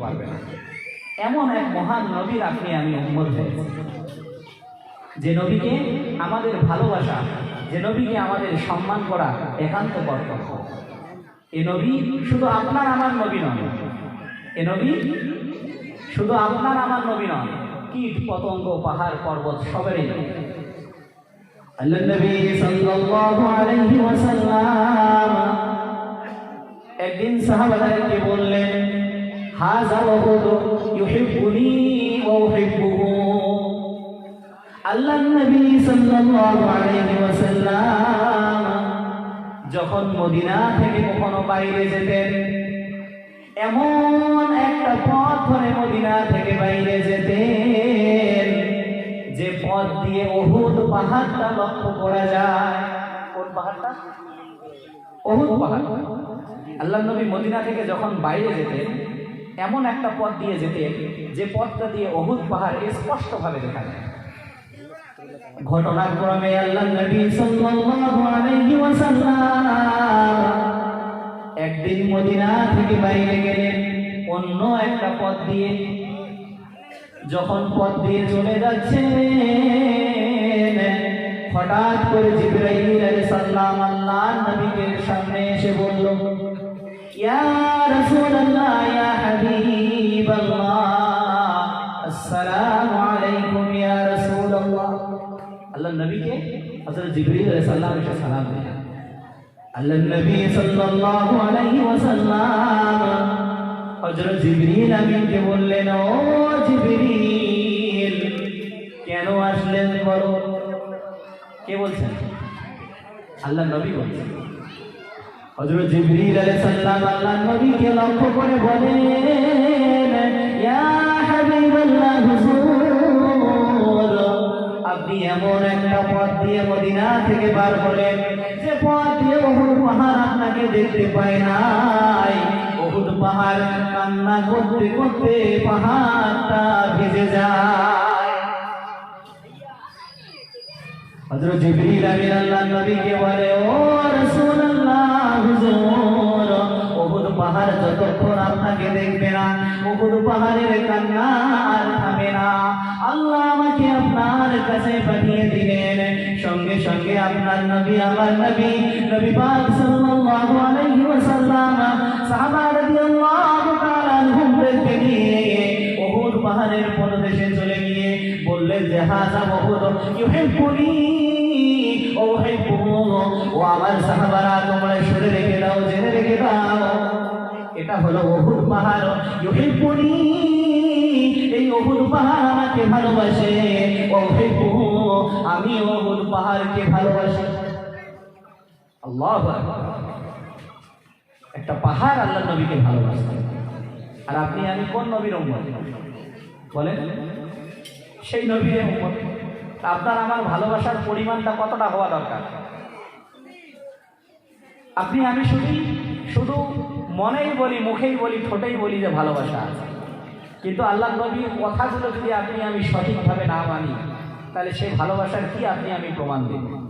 পারবে না। এমন এক মহান নবীর আপনি আমি উম্মত হয়েছি। যে নবীকে আমাদের ভালোবাসা যে নবীকে আমাদের সম্মান করা একান্ত কর্তব্য। এ নবী শুধু আপনার আমার নবী নয় এ নবী শুধু আপনার আমার নবী নয় কীট পতঙ্গ পাহাড় পর্বত সবেরই একদিন সাহাবাদেরকে বললেন? ওহুদ ইউহিব্বুনি ওয়া উহিব্বুহু আল্লাহ নবী সাল্লাল্লাহু আলাইহি ওয়াসাল্লাম যখন মদিনা থেকে কখনো বাইরে যেতেন, এমন একটা পথ ধরে মদিনা থেকে বাইরে যেতেন, যে পথ দিয়ে অহুদ পাহাড়টা লক্ষ্য করা যায়। কোন পাহাড়টা? অহুদ পাহাড়। আল্লাহ নবী মদিনা থেকে যখন বাইরে যেতেন এমন একটা পথ দিয়ে যেতে, যে পথটা দিয়ে অহুদ পাহাড় স্পষ্টভাবে দেখা যায়। ঘটনাক্রমে আল্লাহ নবী সাল্লাল্লাহু আলাইহি একদিন মদিনা থেকে বাইরে গেলেন, অন্য একটা পথ দিয়ে। যখন পথ দিয়ে চলে যাচ্ছেন, হঠাৎ করে জিব্রাইল আলাইহিস সালাম আল্লাহর নবীকে সামনে এসে বলল ইয়া রাসূলুল্লাহ ইয়া হাবিবাল্লাহ আসসালামু আলাইকুম ইয়া রাসূলুল্লাহ আল্লাহ নবীকে হযরত জিবরিল আলাইহিস সালাম এসে সালাম আল্লাহ নবী সাল্লাল্লাহু আলাইহি ওয়াসাল্লাম হযরত জিবরিল আমিনকে বললেন, ও জিবরিল কেন আসলেন বলো? কে বলছেন? আল্লাহ নবী বলছেন। হযরত জিবরিল আলাইহিস সালাম আল্লাহ নবীকে লক্ষ্য করে বলেন, ইয়া হাবিবাল্লাহ হুজুর, আপনি এমন একটা পথ দিয়ে মদিনা থেকে বার হলেন যে পথ দিয়ে ওহুদ পাহাড় আপনাকে দেখতে পায় নাই। ওহুদ পাহাড় কান্না করতে করতে পাহাড়টা ভেজে যায়। হযরত জিবরিল আমিন আল্লাহ নবীকে বলে যতক্ষণ আপনাকে দেখবে না ওহুদ পাহাড়ের কান্না আর থামে না। আল্লাহ আমাকে আপনার কাছে পাঠিয়ে দিলেন। সঙ্গে সঙ্গে আপনার নবী, আমার নবী নবী পাক সাল্লাল্লাহু আলাইহি ওয়াসাল্লাম, সাহাবা রাদিয়াল্লাহু তাআলা আনহুমদেরকে নিয়ে ওহুদ পাহাড়ের পদদেশে চলে গিয়ে বললেন যে হাজা ওহুদ ইউহিব্বুনি, ও উহিব্বুহু, ও আমার সাহাবারা, তোমরা শুনে রেখে দাও, জেনে রেখে দাও। হলো ওহুদ পাহাড়। ইউহিব্বুনি এই পাহাড় আমাকে ভালোবাসে। ও আমি ওহুদ পাহাড়কে ভালোবাসি। আল্লাহু একটা পাহাড় আল্লাহ নবীকে ভালোবাসে। আর আপনি, আমি কোন নবীর উম্মত? বলেন, সেই নবীর উম্মত। আপনার আমার ভালোবাসার পরিমাণটা কতটা হওয়া দরকার? আপনি, আমি শুধু শুধু মনেই বলি, মুখেই বলি, ঠোঁটেই বলি যে ভালোবাসা আছে। কিন্তু আল্লাহ নবীর কথাগুলো যদি আপনি আমি সঠিকভাবে না মানি, তাহলে সেই ভালোবাসার কি আপনি আমি প্রমাণ দেব?